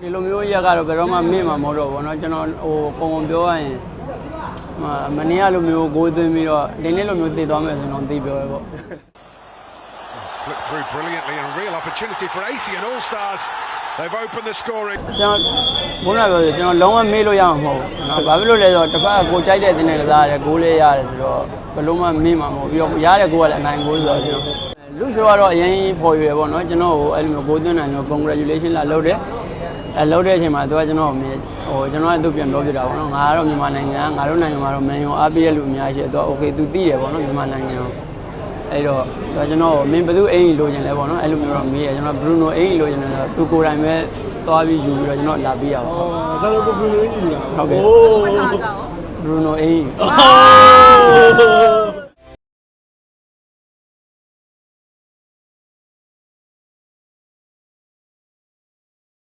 ဒီလိုမျိုးရက်ကတော့ဘယ်တော့မှမေ့မှာမဟုတ်တော့ဘောနော်ကျွန်တော်ဟိုပုံပုံပြောရရင်မနေ့ကလိုမျိုးဂိုးသွင်းပြီးတော့ဒီနေ့လိုမျိုးတည်သွားမယ်ဆိုတော့သိပြောရပေါ့ Slipped through brilliantly and real opportunity for AC and All Stars. They've opened the scoring. ကျွန်တော်ဘုန်းတော်ပြောကျွန်တော်လုံးဝမေ့လို့ရမှာမဟုတ်ဘူး။နော်ဘာဖြစ်လို့လဲဆိုတော့တစ်ဖက်ကိုကြိုက်တဲ့တင်းနဲ့ကစားရတယ်ဂိုးလေးရတယ်ဆိုတော့ဘယ်လို့မှမေ့မှာမဟုတ်ပြီးတော့ရတဲ့ဂိုးကလည်းအနိုင်ဂိုးဆိုတော့ကျွန်တော် လူဆိုတော့အရင်ပေါ်ရွယ်ပေါ့နော်ကျွန်တော်ကိုအဲ့လိုမျိုးဘိုးသွင်းနိုင်တော့ congratulation လာလုပ်တယ်အဲလုပ်တဲ့အချိန်မှာသူကကျွန်တော်ကိုဟိုကျွန်တော်ကသူ့ပြန်ပြောပြတာပေါ့နော်ငါကတော့မြန်မာနိုင်ငံငါတို့နိုင်ငံမှာတော့မန်ယူအားပေးရလူအများကြီးရှိတယ်သူက okay သူသိတယ်ပေါ့နော်မြန်မာနိုင်ငံကိုအဲ့တော့ကျွန်တော်မင်းဘသူအိမ်ကြီးလိုချင်လဲပေါ့နော်အဲ့လိုမျိုးတော့မေးရကျွန်တော်ဘရူနိုအိမ်ကြီးလိုချင်တယ်ဆိုတော့သူကိုယ်တိုင်ပဲသွားပြီးယူပြီးတော့ကျွန်တော်လာပေးရပါဘူး။ဒါဆိုဘရူနိုအိမ်ကြီးလား။ဟုတ်ကဲ့။ဘရူနိုအိမ်ကြီး။